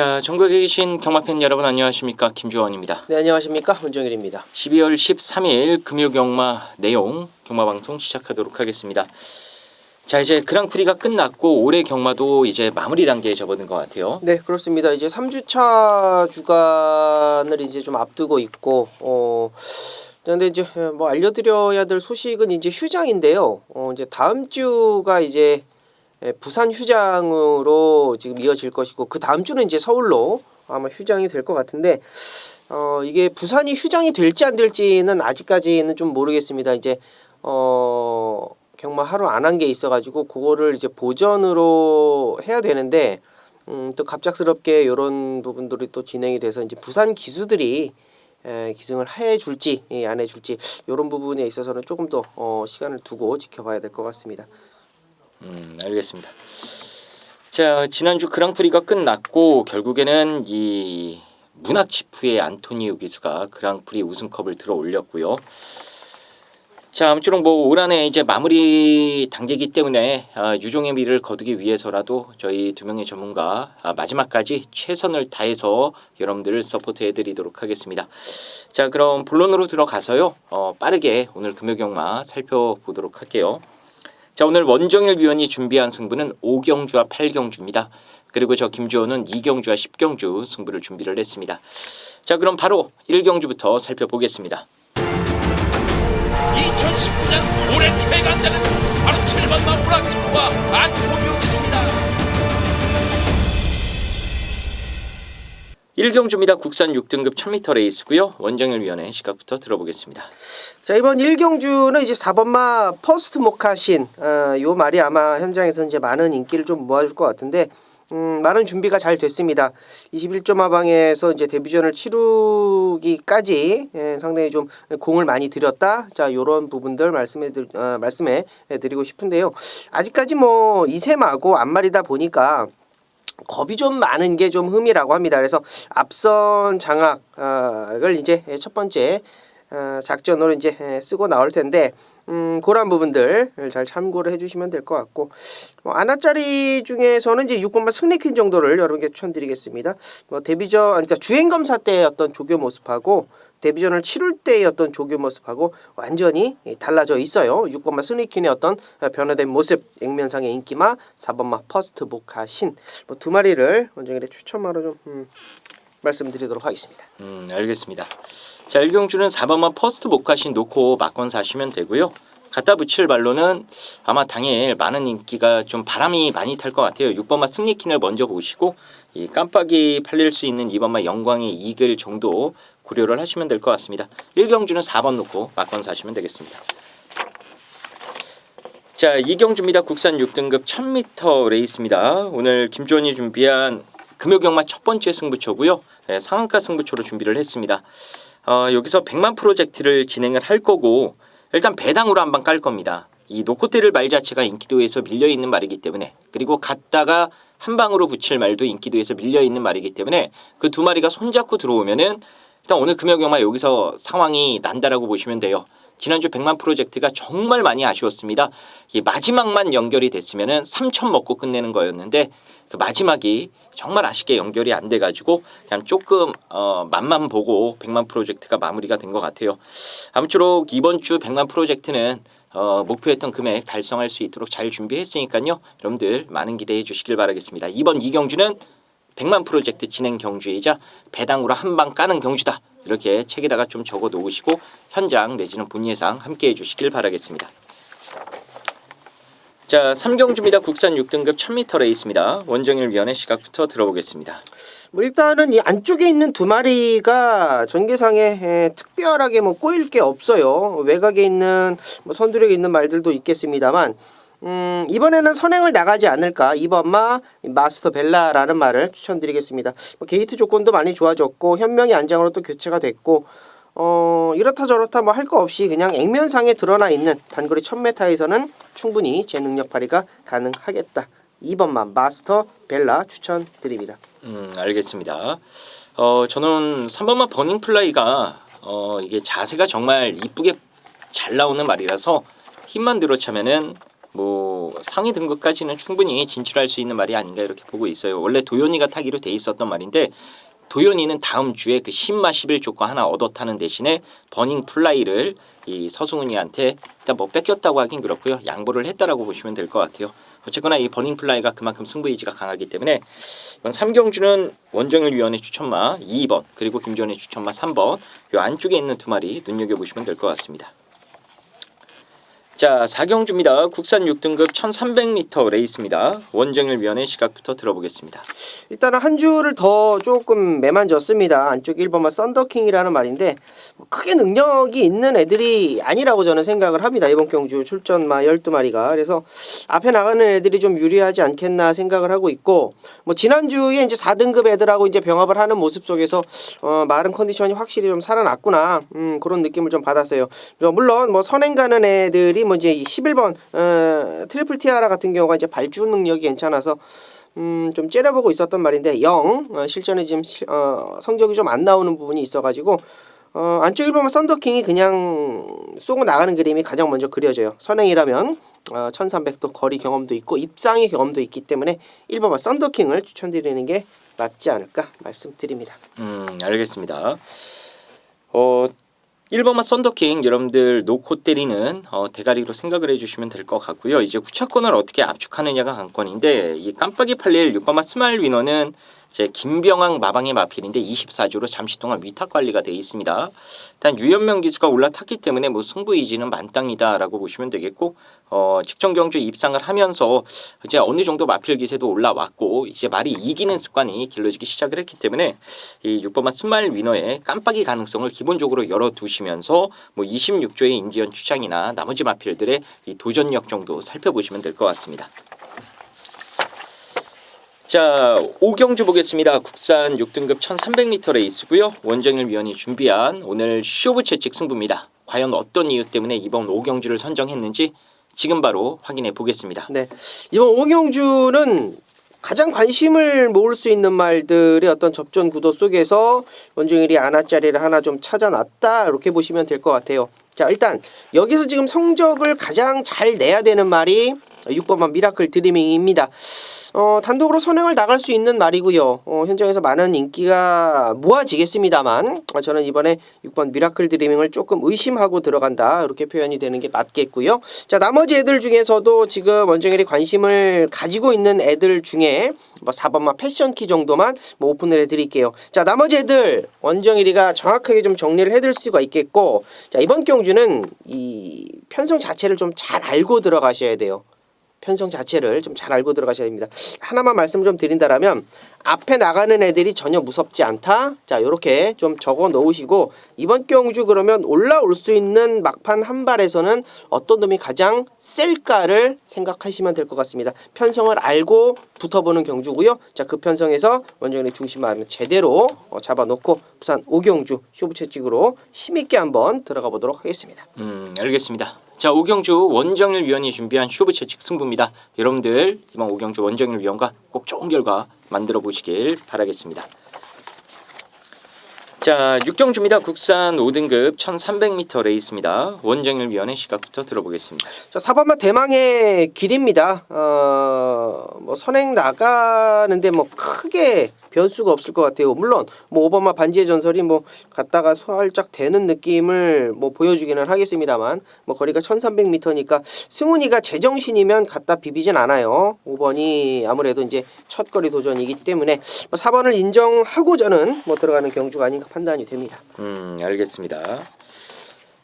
자, 전국에 계신 경마팬 여러분 안녕하십니까? 김주원입니다. 네 안녕하십니까 원정일입니다. 12월 13일 금요 경마 내용 경마 방송 시작하도록 하겠습니다. 자, 이제 그랑프리가 끝났고 올해 경마도 이제 마무리 단계에 접어든 것 같아요. 네 그렇습니다. 이제 3주차 주간을 이제 좀 앞두고 있고 어 근데 이제 뭐 알려드려야 될 소식은 이제 휴장인데요. 어 이제 다음 주가 이제 예, 부산 휴장으로 지금 이어질 것이고 그 다음 주는 이제 서울로 아마 휴장이 될 것 같은데 어 이게 부산이 휴장이 될지 안 될지는 아직까지는 좀 모르겠습니다. 이제 어 경마 하루 안 한 게 있어가지고 그거를 이제 보전으로 해야 되는데 음, 또 갑작스럽게 이런 부분들이 또 진행이 돼서 이제 부산 기수들이 에, 기승을 해줄지 예, 안 해줄지 이런 부분에 있어서는 조금 더 어, 시간을 두고 지켜봐야 될 것 같습니다. 음, 알겠습니다. 자, 지난주 그랑프리가 끝났고 결국에는 이 문학 치프의 안토니오 기수가 그랑프리 우승컵을 들어 올렸고요. 자, 아무쪼록 뭐올 한해 이제 마무리 단계이기 때문에 아, 유종의 미를 거두기 위해서라도 저희 두 명의 전문가 아, 마지막까지 최선을 다해서 여러분들을 서포트해 드리도록 하겠습니다. 자, 그럼 본론으로 들어가서요. 어, 빠르게 오늘 금요 경마 살펴보도록 할게요. 자 오늘 원정일 위원이 준비한 승부는 5경주와 8경주입니다. 그리고 저 김주호는 2경주와 10경주 승부를 준비를 했습니다. 자 그럼 바로 1경주부터 살펴보겠습니다. 2019년 올해 최강자는 바로 7번 마프랑치프와 안 1경주입니다. 국산 6등급 1000m 레이스고요. 원정일 위원의 시각부터 들어보겠습니다. 자 이번 1경주는 이제 4번마 퍼스트 모카신 어, 요 말이 아마 현장에서 이제 많은 인기를 좀 모아줄 것 같은데 음, 많은 준비가 잘 됐습니다. 21점 하방에서 이제 데뷔전을 치르기까지 예, 상당히 좀 공을 많이 들였다. 자 요런 부분들 말씀해 드, 어, 말씀해 드리고 싶은데요. 아직까지 뭐 이세마고 앞말이다 보니까 겁이 좀 많은 게 좀 흠이라고 합니다. 그래서 앞선 장악을 이제 첫 번째 어, 작전으로 이제 쓰고 나올 텐데 음, 그런 부분들 잘 참고를 해주시면 될 것 같고 뭐 아나짜리 중에서는 이제 6번만 승리퀸 정도를 여러분께 추천드리겠습니다. 뭐 데뷔전 그러니까 주행 검사 때의 어떤 조교 모습하고 데뷔전을 치를 때의 어떤 조교 모습하고 완전히 달라져 있어요. 6번마 승리퀸의 어떤 변화된 모습, 액면상의 인기마, 4번마 퍼스트 모카 신 뭐 두 마리를 원정일의 추천마로 좀 음, 말씀드리도록 하겠습니다. 음 알겠습니다. 자 1경주는 4번만 퍼스트 목가신 놓고 막건 사시면 되고요. 갖다 붙일 발로는 아마 당일 많은 인기가 좀 바람이 많이 탈 것 같아요. 6번마 승리킨을 먼저 보시고 이 깜빡이 팔릴 수 있는 2번마 영광의 이글 정도 고려를 하시면 될 것 같습니다. 1경주는 4번 놓고 막건 사시면 되겠습니다. 자, 이경주입니다. 국산 6등급 1000m 레이스입니다. 오늘 김주원이 준비한 금요경마 첫 번째 승부처고요. 네, 상한가 승부처로 준비를 했습니다. 어, 여기서 100만 프로젝트를 진행을 할 거고 일단 배당으로 한 방 깔 겁니다. 이 노코테를 말 자체가 인기도에서 밀려 있는 말이기 때문에 그리고 갔다가 한 방으로 붙일 말도 인기도에서 밀려 있는 말이기 때문에 그 두 마리가 손잡고 들어오면은 일단 오늘 금요경마 여기서 상황이 난다라고 보시면 돼요. 지난주 100만 프로젝트가 정말 많이 아쉬웠습니다. 이 마지막만 연결이 됐으면은 3천 먹고 끝내는 거였는데 그 마지막이 정말 아쉽게 연결이 안 돼가지고 그냥 조금 어, 맛만 보고 100만 프로젝트가 마무리가 된 것 같아요. 아무쪼록 이번 주 100만 프로젝트는 어, 목표했던 금액 달성할 수 있도록 잘 준비했으니까요. 여러분들 많은 기대해 주시길 바라겠습니다. 이번 이경주는 100만 프로젝트 진행 경주이자 배당으로 한 방 까는 경주다. 이렇게 책에다가 좀 적어 놓으시고 현장 내지는 본 예상 함께 해 주시길 바라겠습니다. 자, 3경주입니다. 국산 6등급 1000m 레이스입니다. 원정일 위원의 시각부터 들어보겠습니다. 뭐 일단은 이 안쪽에 있는 두 마리가 전개상에 에, 특별하게 뭐 꼬일 게 없어요. 외곽에 있는 뭐 선두력에 있는 말들도 있겠습니다만 음, 이번에는 선행을 나가지 않을까. 2번마 마스터 벨라라는 말을 추천드리겠습니다. 뭐 게이트 조건도 많이 좋아졌고 현명이 안장으로 또 교체가 됐고 어, 이렇다 저렇다 뭐 할 거 없이 그냥 액면상에 드러나 있는 단거리 1000m에서는 충분히 제 능력 발휘가 가능하겠다. 2번만 마스터 벨라 추천드립니다. 음, 알겠습니다. 어, 저는 3번만 버닝 플라이가 어, 이게 자세가 정말 이쁘게 잘 나오는 말이라서 힘만 들어차면은 뭐 상위 등급까지는 충분히 진출할 수 있는 말이 아닌가 이렇게 보고 있어요. 원래 도현이가 타기로 돼 있었던 말인데 도현이는 다음 주에 그 신마 11조과 하나 얻어 타는 대신에 버닝 플라이를 이 서승훈이한테 일단 뭐 뺏겼다고 하긴 그렇고요. 양보를 했다라고 보시면 될 것 같아요. 어쨌거나 이 버닝 플라이가 그만큼 승부 의지가 강하기 때문에 이번 삼경주는 원정일 위원회 추천마 2번 그리고 김지원의 추천마 3번 요 안쪽에 있는 두 마리 눈여겨 보시면 될 것 같습니다. 자, 4경주입니다. 국산 6등급 1300m 레이스입니다. 원정일 위원회 시각부터 들어보겠습니다. 일단은 한 줄을 더 조금 매만졌습니다. 안쪽 1번만 썬더킹이라는 말인데 뭐 크게 능력이 있는 애들이 아니라고 저는 생각을 합니다. 이번 경주 출전마 12마리가. 그래서 앞에 나가는 애들이 좀 유리하지 않겠나 생각을 하고 있고 뭐 지난주에 이제 4등급 애들하고 이제 병합을 하는 모습 속에서 어 마른 컨디션이 확실히 좀 살아났구나. 음 그런 느낌을 좀 받았어요. 물론 뭐 선행 가는 애들이 뭐 이제 이 11번 어 트리플 티아라 같은 경우가 이제 발주 능력이 괜찮아서 음, 좀 째려보고 있었던 말인데 영 어, 실전에 지금 시- 어, 성적이 좀 안 나오는 부분이 있어가지고 어, 안쪽 1번만 썬더킹이 그냥 쏘고 나가는 그림이 가장 먼저 그려져요. 선행이라면 어, 1300도 거리 경험도 있고 입상의 경험도 있기 때문에 1번만 썬더킹을 추천드리는 게 맞지 않을까 말씀드립니다. 음, 알겠습니다. 어, 1번마 썬더킹 여러분들 놓고 때리는 어, 대가리로 생각을 해주시면 될 것 같고요. 이제 구차권을 어떻게 압축하느냐가 관건인데 이 깜빡이 팔릴 6번마 스마일 위너는 제 김병왕 마방의 마필인데 24조로 잠시 동안 위탁 관리가 돼 있습니다. 일단 유연명 기수가 올라탔기 때문에 뭐 승부 의지는 만땅이다라고 보시면 되겠고 어, 직전 경주 입상을 하면서 이제 어느 정도 마필 기세도 올라왔고 이제 말이 이기는 습관이 길러지기 시작을 했기 때문에 이 6번마 스마일 위너의 깜빡이 가능성을 기본적으로 열어두시면서 뭐 26조의 인디언 추장이나 나머지 마필들의 이 도전력 정도 살펴보시면 될 것 같습니다. 자, 오경주 보겠습니다. 국산 6등급 1300m 레이스고요. 원정일 위원이 준비한 오늘 쇼부 채찍 승부입니다. 과연 어떤 이유 때문에 이번 오경주를 선정했는지 지금 바로 확인해 보겠습니다. 네. 이번 오경주는 가장 관심을 모을 수 있는 말들의 어떤 접전 구도 속에서 원종일이 아나짜리를 하나 좀 찾아놨다 이렇게 보시면 될 것 같아요. 자 일단 여기서 지금 성적을 가장 잘 내야 되는 말이 6번만 미라클 드리밍입니다. 어, 단독으로 선행을 나갈 수 있는 말이고요. 어, 현장에서 많은 인기가 모아지겠습니다만 어, 저는 이번에 6번 미라클 드리밍을 조금 의심하고 들어간다 이렇게 표현이 되는 게 맞겠고요. 자 나머지 애들 중에서도 지금 원정일이 관심을 가지고 있는 애들 중에 뭐 4번만 패션키 정도만 뭐 오픈을 해드릴게요. 자 나머지 애들 원정일이가 정확하게 좀 정리를 해드릴 수가 있겠고 자 이번 경주는 이 편성 자체를 좀 잘 알고 들어가셔야 돼요. 편성 자체를 좀 잘 알고 들어가셔야 됩니다. 하나만 말씀 좀 드린다라면 앞에 나가는 애들이 전혀 무섭지 않다. 자, 이렇게 좀 적어 놓으시고 이번 경주 그러면 올라올 수 있는 막판 한 발에서는 어떤 놈이 가장 셀까를 생각하시면 될 것 같습니다. 편성을 알고 붙어보는 경주고요. 자, 그 편성에서 원정의 중심을 제대로 어, 잡아놓고 부산 오경주 쇼부 채찍으로 힘있게 한번 들어가 보도록 하겠습니다. 음, 알겠습니다. 자, 오경주 원정일 위원이 준비한 쇼부 채찍 승부입니다. 여러분들 이번 오경주 원정일 위원과 꼭 좋은 결과 만들어 보시길 바라겠습니다. 자, 6경주입니다. 국산 5등급 1300m 레이스입니다. 원정일 위원의 시각부터 들어보겠습니다. 자, 4번마 대망의 길입니다. 어, 뭐 선행 나가는데 뭐 크게 변수가 없을 것 같아요. 물론 뭐 5번마 반지의 전설이 뭐 갔다가 살짝 되는 느낌을 뭐 보여주기는 하겠습니다만 뭐 거리가 1300m니까 승훈이가 제정신이면 갖다 비비진 않아요. 5번이 아무래도 이제 첫 거리 도전이기 때문에 뭐 4번을 인정하고 저는 뭐 들어가는 경주가 아닌가 판단이 됩니다. 음, 알겠습니다.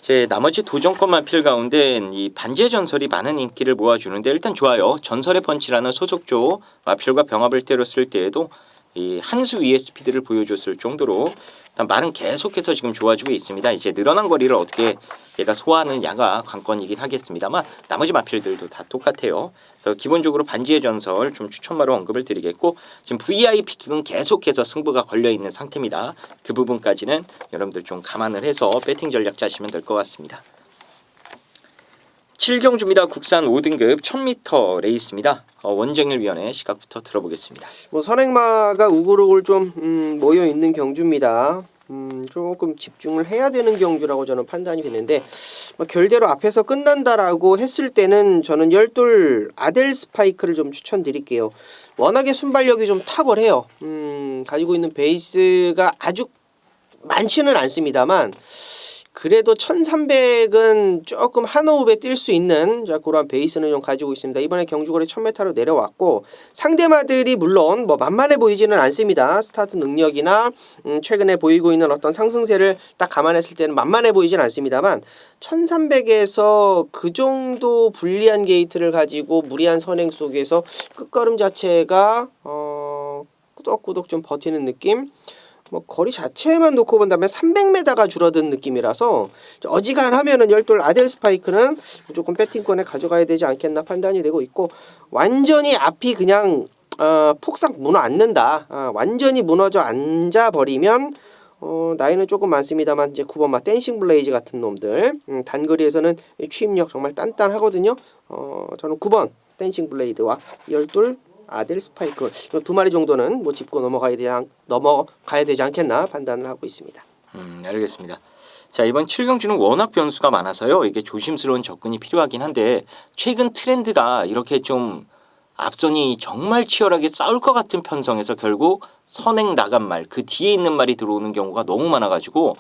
제 나머지 도전권만 필 가운데 이 반지의 전설이 많은 인기를 모아주는데 일단 좋아요. 전설의 펀치라는 소속조 마필과 병합을 때렸을 때에도 이 한수 위의 스피드를 보여줬을 정도로 일단 말은 계속해서 지금 좋아지고 있습니다. 이제 늘어난 거리를 어떻게 얘가 소화하느냐가 관건이긴 하겠습니다만 나머지 마필들도 다 똑같아요. 그래서 기본적으로 반지의 전설 좀 추천마로 언급을 드리겠고 지금 VIP 킥은 계속해서 승부가 걸려 있는 상태입니다. 그 부분까지는 여러분들 좀 감안을 해서 배팅 전략 짜시면 될 것 같습니다. 7경주입니다. 국산 5등급 1000m 레이스입니다. 어, 원정일 위원의 시각부터 들어보겠습니다. 뭐 선행마가 우글우글 좀 음, 모여 있는 경주입니다. 음, 조금 집중을 해야 되는 경주라고 저는 판단이 되는데 뭐 결대로 앞에서 끝난다라고 했을 때는 저는 열둘 아델 스파이크를 좀 추천드릴게요. 워낙에 순발력이 좀 탁월해요. 음, 가지고 있는 베이스가 아주 많지는 않습니다만 그래도 1300은 조금 한 호흡에 뛸 수 있는 자 그러한 베이스는 좀 가지고 있습니다. 이번에 경주거리 1000m로 내려왔고 상대마들이 물론 뭐 만만해 보이지는 않습니다. 스타트 능력이나 음, 최근에 보이고 있는 어떤 상승세를 딱 감안했을 때는 만만해 보이진 않습니다만 1300에서 그 정도 불리한 게이트를 가지고 무리한 선행 속에서 끝걸음 자체가 어 꾸덕꾸덕 좀 버티는 느낌 뭐 거리 자체만 놓고 본다면 300m가 줄어든 느낌이라서 어지간하면은 열돌 아델 스파이크는 무조건 배팅권에 가져가야 되지 않겠나 판단이 되고 있고 완전히 앞이 그냥 어, 폭삭 무너 앉는다. 아, 완전히 무너져 앉아 버리면 어, 나이는 조금 많습니다만 이제 9번 마 댄싱 블레이즈 같은 놈들 음, 단거리에서는 이 취입력 정말 단단하거든요. 어, 저는 9번 댄싱 블레이드와 열둘 아델 스파이크 이 두 마리 정도는 뭐 짚고 넘어가야 되지 않, 넘어가야 되지 않겠나 판단을 하고 있습니다. 음, 알겠습니다. 자, 이번 7경주는 워낙 변수가 많아서요. 이게 조심스러운 접근이 필요하긴 한데 최근 트렌드가 이렇게 좀 앞선이 정말 치열하게 싸울 것 같은 편성에서 결국 선행 나간 말, 그 뒤에 있는 말이 들어오는 경우가 너무 많아가지고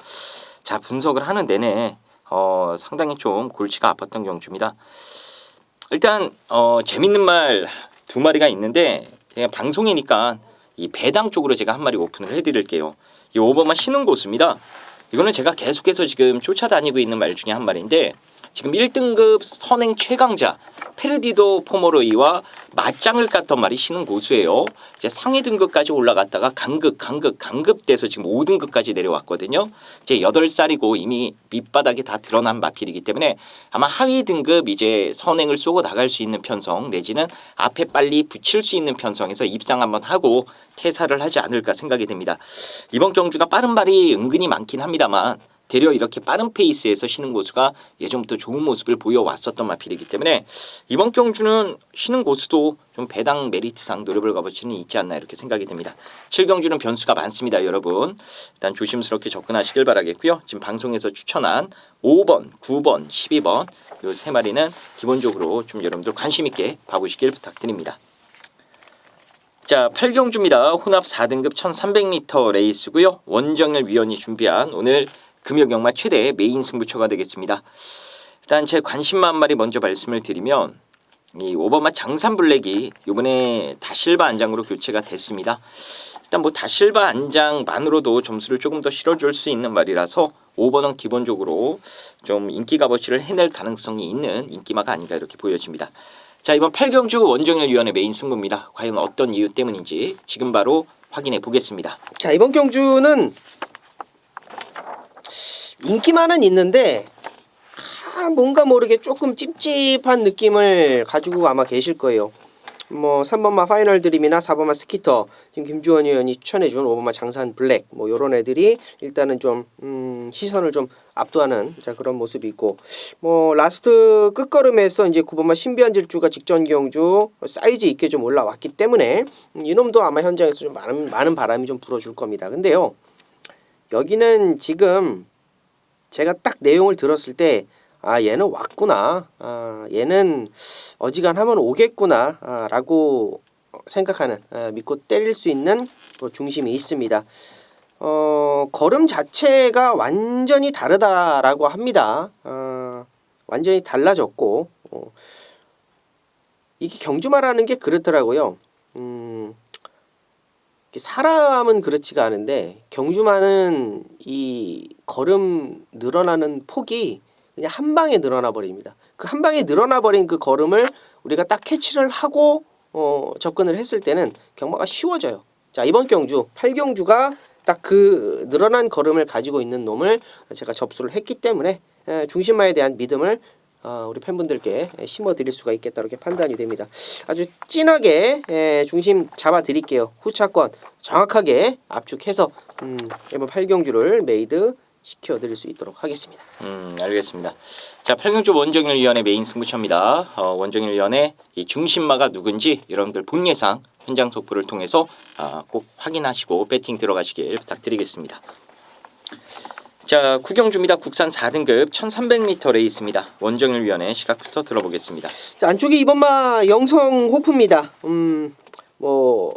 자 분석을 하는 내내 어, 상당히 좀 골치가 아팠던 경주입니다. 일단 어, 재밌는 말 두 마리가 있는데 그냥 방송이니까 이 배당 쪽으로 제가 한 마리 오픈을 해드릴게요. 이 오버마 신은 고수입니다. 이거는 제가 계속해서 지금 쫓아다니고 있는 말 중에 한 마리인데 지금 1등급 선행 최강자 페르디도 포모로이와 맞짱을 깠던 말이 신은 고수예요. 이제 상위 등급까지 올라갔다가 강급, 강급, 강급돼서 지금 5등급까지 내려왔거든요. 이제 8살이고 이미 밑바닥에 다 드러난 마필이기 때문에 아마 하위 등급 이제 선행을 쏘고 나갈 수 있는 편성 내지는 앞에 빨리 붙일 수 있는 편성에서 입상 한번 하고 퇴사를 하지 않을까 생각이 됩니다. 이번 경주가 빠른 발이 은근히 많긴 합니다만 되려 이렇게 빠른 페이스에서 쉬는 고수가 예전부터 좋은 모습을 보여왔었던 마필이기 때문에 이번 경주는 쉬는 고수도 좀 배당 메리트상 노려볼 값어치는 있지 않나 이렇게 생각이 됩니다. 7경주는 변수가 많습니다, 여러분. 일단 조심스럽게 접근하시길 바라겠고요. 지금 방송에서 추천한 5번, 9번, 12번 이 세 마리는 기본적으로 좀 여러분들 관심 있게 봐보시길 부탁드립니다. 자, 8경주입니다. 혼합 4등급 1300m 레이스고요. 원정열 위원이 준비한 오늘 금요 경마 최대 메인 승부처가 되겠습니다. 일단 제 관심만 한 마리 먼저 말씀을 드리면 이 오버마 장산 블랙이 이번에 다실바 안장으로 교체가 됐습니다. 일단 뭐 다실바 안장만으로도 점수를 조금 더 실어줄 수 있는 말이라서 5번은 기본적으로 좀 인기 값어치를 해낼 가능성이 있는 인기마가 아닌가 이렇게 보여집니다. 자 이번 8경주 원정열 위원의 메인 승부입니다. 과연 어떤 이유 때문인지 지금 바로 확인해 보겠습니다. 자 이번 경주는 인기만은 있는데 아, 뭔가 모르게 조금 찝찝한 느낌을 가지고 아마 계실 거예요. 뭐 3번마 파이널 드림이나 4번마 스키터 지금 김주원 의원이 추천해준 5번마 장산 블랙 뭐 요런 애들이 일단은 좀 음, 시선을 좀 압도하는 자 그런 모습이 있고 뭐 라스트 끝걸음에서 이제 9번마 신비한 질주가 직전 경주 사이즈 있게 좀 올라왔기 때문에 음, 이놈도 아마 현장에서 좀 많은 많은 바람이 좀 불어줄 겁니다. 근데요 여기는 지금 제가 딱 내용을 들었을 때 아 얘는 왔구나. 아 얘는 어지간하면 오겠구나 아, 라고 생각하는 아, 믿고 때릴 수 있는 또 중심이 있습니다. 어 걸음 자체가 완전히 다르다라고 합니다. 아, 완전히 달라졌고 어, 이게 경주마라는 게 그렇더라고요. 음 사람은 그렇지가 않은데 경주마는 이 걸음 늘어나는 폭이 그냥 한 방에 늘어나 버립니다. 그 한 방에 늘어나 버린 그 걸음을 우리가 딱 캐치를 하고 어, 접근을 했을 때는 경마가 쉬워져요. 자 이번 경주 8경주가 딱 그 늘어난 걸음을 가지고 있는 놈을 제가 접수를 했기 때문에 에, 중심마에 대한 믿음을 어, 우리 팬분들께 심어드릴 수가 있겠다 이렇게 판단이 됩니다. 아주 진하게 에, 중심 잡아드릴게요. 후차권 정확하게 압축해서 음, 이번 8경주를 메이드 시켜드릴 수 있도록 하겠습니다. 음, 알겠습니다. 자, 8경주 원정일 위원의 메인 승부처입니다. 어, 원정일 위원의 이 중심마가 누군지 여러분들 본 예상 현장 속보를 통해서 아, 꼭 확인하시고 배팅 들어가시길 부탁드리겠습니다. 자, 구경주입니다. 국산 4등급 1300m 레이스입니다. 원정일 위원의 시각부터 들어보겠습니다. 자, 안쪽에 이번마 영성 호프입니다. 음, 뭐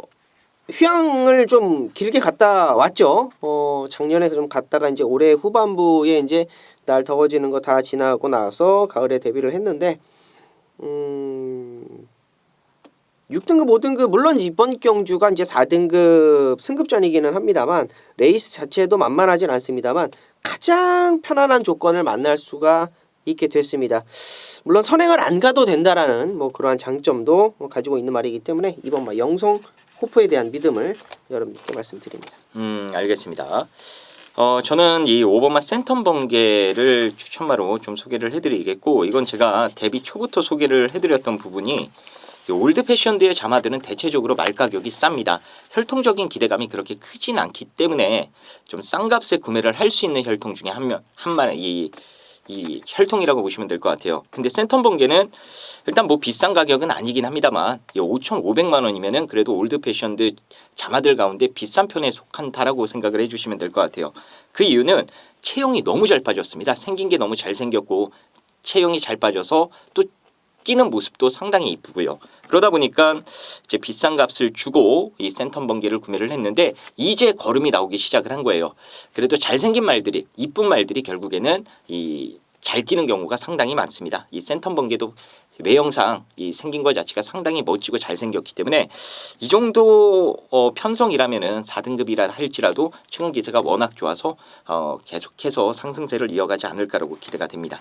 휴양을 좀 길게 갔다 왔죠. 어, 작년에 좀 갔다가 이제 올해 후반부에 이제 날 더워지는 거 다 지나고 나서 가을에 데뷔를 했는데 음 6등급, 5등급 물론 이번 경주가 이제 4등급 승급전이기는 합니다만 레이스 자체도 만만하진 않습니다만 가장 편안한 조건을 만날 수가 있게 됐습니다. 물론 선행을 안 가도 된다라는 뭐 그러한 장점도 가지고 있는 말이기 때문에 이번 막 영성 호프에 대한 믿음을 여러분께 말씀드립니다. 음, 알겠습니다. 어, 저는 이 오버마 센텀 번개를 추천마로 좀 소개를 해드리겠고 이건 제가 데뷔 초부터 소개를 해드렸던 부분이 이 올드 패션드의 자마들은 대체적으로 말 가격이 쌉니다. 혈통적인 기대감이 그렇게 크진 않기 때문에 좀 싼 값에 구매를 할 수 있는 혈통 중에 한면한마이 이 혈통이라고 보시면 될 것 같아요. 근데 센텀 번개는 일단 뭐 비싼 가격은 아니긴 합니다만 이 5,500만 원이면은 그래도 올드 패션드 자마들 가운데 비싼 편에 속한다라고 생각을 해주시면 될 것 같아요. 그 이유는 체형이 너무 잘 빠졌습니다. 생긴 게 너무 잘 생겼고 체형이 잘 빠져서 또 뛰는 모습도 상당히 이쁘고요. 그러다 보니까 이제 비싼 값을 주고 이 센텀 번개를 구매를 했는데 이제 걸음이 나오기 시작을 한 거예요. 그래도 잘생긴 말들이 이쁜 말들이 결국에는 이 잘 뛰는 경우가 상당히 많습니다. 이 센텀 번개도 외형상 이 생긴 것 자체가 상당히 멋지고 잘생겼기 때문에 이 정도 어, 편성이라면은 4등급이라 할지라도 최근 기세가 워낙 좋아서 어, 계속해서 상승세를 이어가지 않을까라고 기대가 됩니다.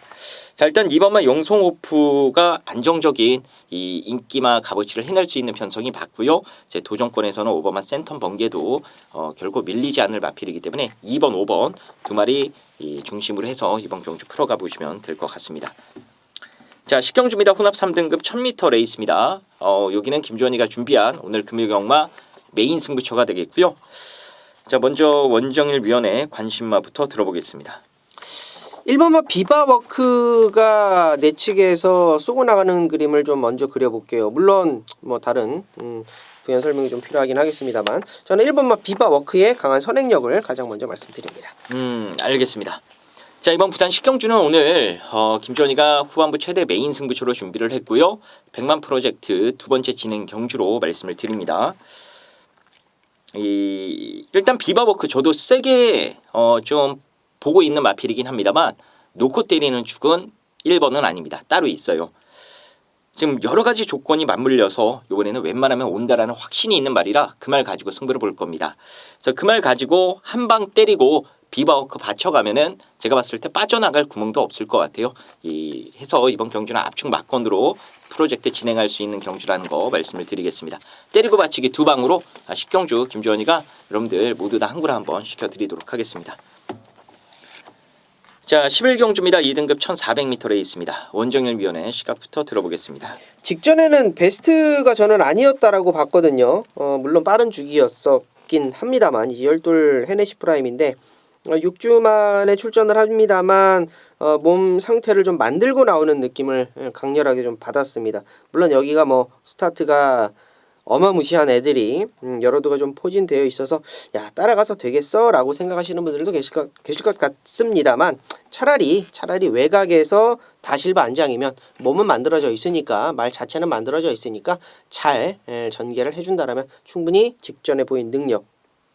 자 일단 이번만 용송호프가 안정적인 이 인기마 값어치를 해낼 수 있는 편성이 맞고요. 제 도전권에서는 오버만 센텀 번개도 어, 결국 밀리지 않을 마필이기 때문에 2번, 5번 두 마리 이 중심으로 해서 이번 경주 풀어가 보시면 될 것 같습니다. 자 식경주입니다. 혼합 3등급 1000m 레이스입니다. 어, 여기는 김주원이가 준비한 오늘 금요 경마 메인 승부처가 되겠고요. 자 먼저 원정일 위원의 관심마부터 들어보겠습니다. 1번마 비바워크가 내 측에서 쏘고 나가는 그림을 좀 먼저 그려볼게요. 물론 뭐 다른 음, 부연 설명이 좀 필요하긴 하겠습니다만 저는 1번마 비바워크의 강한 선행력을 가장 먼저 말씀드립니다. 음 알겠습니다. 자 이번 부산 식경주는 오늘 어, 김주원이가 후반부 최대 메인 승부처로 준비를 했고요. 100만 프로젝트 두 번째 진행 경주로 말씀을 드립니다. 이 일단 비바워크 저도 세게 어, 좀 보고 있는 마필이긴 합니다만 놓고 때리는 축은 1번은 아닙니다. 따로 있어요. 지금 여러 가지 조건이 맞물려서 이번에는 웬만하면 온다라는 확신이 있는 말이라 그 말 가지고 승부를 볼 겁니다. 그래서 그 말 가지고 한 방 때리고 비바워크 받쳐가면은 제가 봤을 때 빠져나갈 구멍도 없을 것 같아요. 이 해서 이번 경주는 압축 막건으로 프로젝트 진행할 수 있는 경주라는 거 말씀을 드리겠습니다. 때리고 받치기 두 방으로 아, 식경주 김주원이가 여러분들 모두 다 한구를 한번 시켜드리도록 하겠습니다. 자 11경주입니다. 2등급 1400m 레이스입니다. 원정일 위원의 시각부터 들어보겠습니다. 직전에는 베스트가 저는 아니었다라고 봤거든요. 어, 물론 빠른 주기였었긴 합니다만 이제 열둘 헤네시 프라임인데 어, 6주 만에 출전을 합니다만 어, 몸 상태를 좀 만들고 나오는 느낌을 예, 강렬하게 좀 받았습니다. 물론 여기가 뭐 스타트가 어마무시한 애들이 음, 여러 두가 좀 포진되어 있어서 야 따라가서 되겠어라고 생각하시는 분들도 계실 것 계실 것 같습니다만 차라리 차라리 외곽에서 다실바 안장이면 몸은 만들어져 있으니까 말 자체는 만들어져 있으니까 잘 에, 전개를 해준다라면 충분히 직전에 보인 능력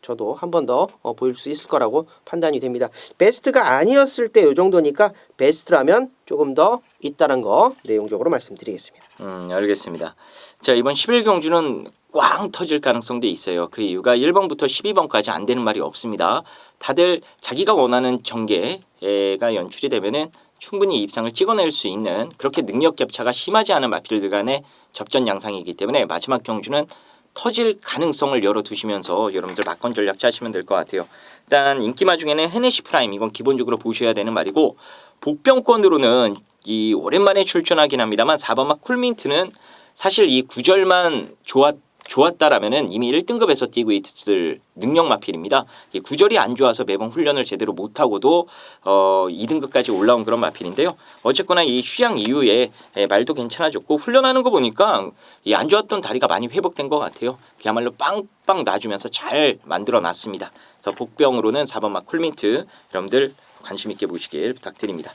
저도 한 번더 어, 보일 수 있을 거라고 판단이 됩니다. 베스트가 아니었을 때요 정도니까 베스트라면 조금 더 있다는 거 내용적으로 말씀드리겠습니다. 음, 알겠습니다. 자, 이번 11경주는 꽝 터질 가능성도 있어요. 그 이유가 1번부터 12번까지 안 되는 말이 없습니다. 다들 자기가 원하는 전개가 연출이 되면은 충분히 입상을 찍어낼 수 있는 그렇게 능력 격차가 심하지 않은 마필들 간의 접전 양상이기 때문에 마지막 경주는 터질 가능성을 열어두시면서 여러분들 막건 전략 짜시면 될 것 같아요. 일단 인기마 중에는 헤네시 프라임 이건 기본적으로 보셔야 되는 말이고 복병권으로는 이 오랜만에 출전하긴 합니다만 4번마 쿨민트는 사실 이 구절만 좋았 좋았다라면은 이미 1등급에서 뛰고 있을 능력 마필입니다. 이 구절이 안 좋아서 매번 훈련을 제대로 못 하고도 어 2등급까지 올라온 그런 마필인데요. 어쨌거나 이 휴양 이후에 예, 말도 괜찮아졌고 훈련하는 거 보니까 이 안 좋았던 다리가 많이 회복된 것 같아요. 그야말로 빵빵 놔주면서 잘 만들어 놨습니다. 그래서 복병으로는 4번 마 쿨민트 여러분들 관심 있게 보시길 부탁드립니다.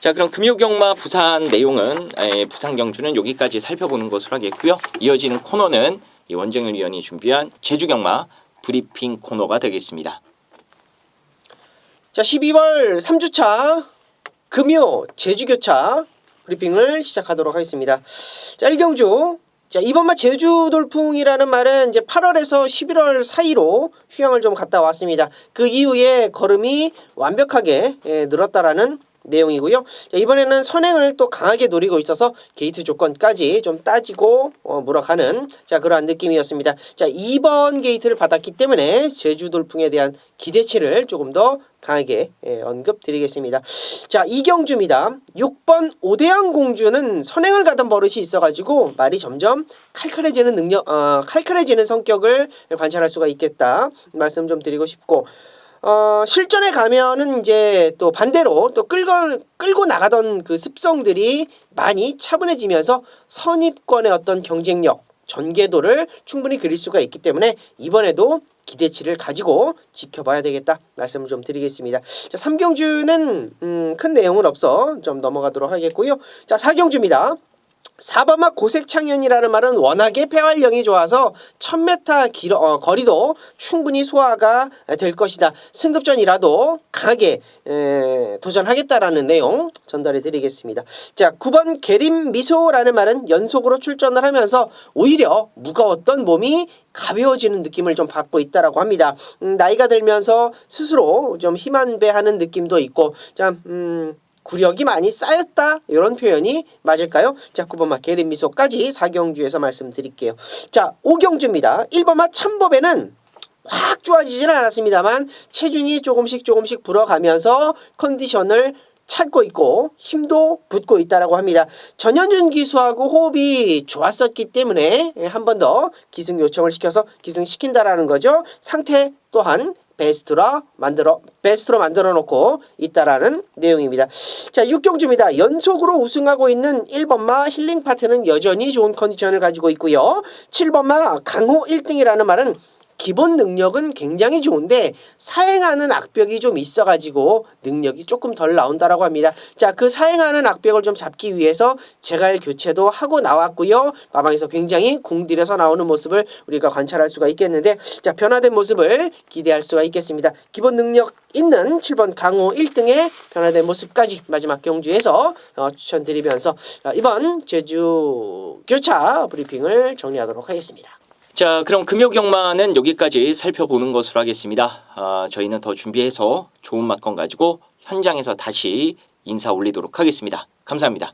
자 그럼 금요경마 부산 내용은 에, 부산 경주는 여기까지 살펴보는 것으로 하겠고요. 이어지는 코너는 이 원정일 위원이 준비한 제주경마 브리핑 코너가 되겠습니다. 자, 12월 3주차 금요 제주교차 브리핑을 시작하도록 하겠습니다. 자, 1경주. 자, 이번만 제주 돌풍이라는 말은 이제 8월에서 11월 사이로 휴양을 좀 갔다 왔습니다. 그 이후에 걸음이 완벽하게 예, 늘었다라는 내용이고요. 자, 이번에는 선행을 또 강하게 노리고 있어서 게이트 조건까지 좀 따지고 어, 물어가는 자 그러한 느낌이었습니다. 자 2번 게이트를 받았기 때문에 제주 돌풍에 대한 기대치를 조금 더 강하게 예, 언급드리겠습니다. 자 이경주입니다. 6번 오대양 공주는 선행을 가던 버릇이 있어가지고 말이 점점 칼칼해지는 능력, 어, 칼칼해지는 성격을 관찰할 수가 있겠다 말씀 좀 드리고 싶고. 어, 실전에 가면은 이제 또 반대로 또 끌고 끌고 나가던 그 습성들이 많이 차분해지면서 선입권의 어떤 경쟁력, 전개도를 충분히 그릴 수가 있기 때문에 이번에도 기대치를 가지고 지켜봐야 되겠다 말씀을 좀 드리겠습니다. 자, 삼경주는 음, 큰 내용은 없어 좀 넘어가도록 하겠고요. 자, 사경주입니다. 사바마 고색창현이라는 말은 워낙에 폐활량이 좋아서 1000m 길어, 어, 거리도 충분히 소화가 될 것이다. 승급전이라도 강하게 에, 도전하겠다라는 내용 전달해 드리겠습니다. 자, 9번 계림 미소라는 말은 연속으로 출전을 하면서 오히려 무거웠던 몸이 가벼워지는 느낌을 좀 받고 있다라고 합니다. 음, 나이가 들면서 스스로 좀 힘 안 배하는 느낌도 있고, 참, 음, 구력이 많이 쌓였다 이런 표현이 맞을까요? 자 9번마 계림 미소까지 사경주에서 말씀드릴게요. 자 5경주입니다. 1번 마 참법에는 확 좋아지지는 않았습니다만 체중이 조금씩 조금씩 불어가면서 컨디션을 찾고 있고 힘도 붙고 있다라고 합니다. 전현준 기수하고 호흡이 좋았었기 때문에 한 번 더 기승 요청을 시켜서 기승시킨다라는 거죠. 상태 또한 베스트로 만들어 베스트로 만들어 놓고 있다라는 내용입니다. 자, 6경주입니다. 연속으로 우승하고 있는 1번마 힐링 파트는 여전히 좋은 컨디션을 가지고 있고요. 7번마 강호 1등이라는 말은 기본 능력은 굉장히 좋은데 사행하는 악벽이 좀 있어가지고 능력이 조금 덜 나온다라고 합니다. 자, 그 사행하는 악벽을 좀 잡기 위해서 재갈 교체도 하고 나왔고요. 마방에서 굉장히 공들여서 나오는 모습을 우리가 관찰할 수가 있겠는데, 자, 변화된 모습을 기대할 수가 있겠습니다. 기본 능력 있는 7번 강호 1등의 변화된 모습까지 마지막 경주에서 어, 추천드리면서 어, 이번 제주 교차 브리핑을 정리하도록 하겠습니다. 자, 그럼 금요 경마는 여기까지 살펴보는 것으로 하겠습니다. 아, 저희는 더 준비해서 좋은 맛건 가지고 현장에서 다시 인사 올리도록 하겠습니다. 감사합니다.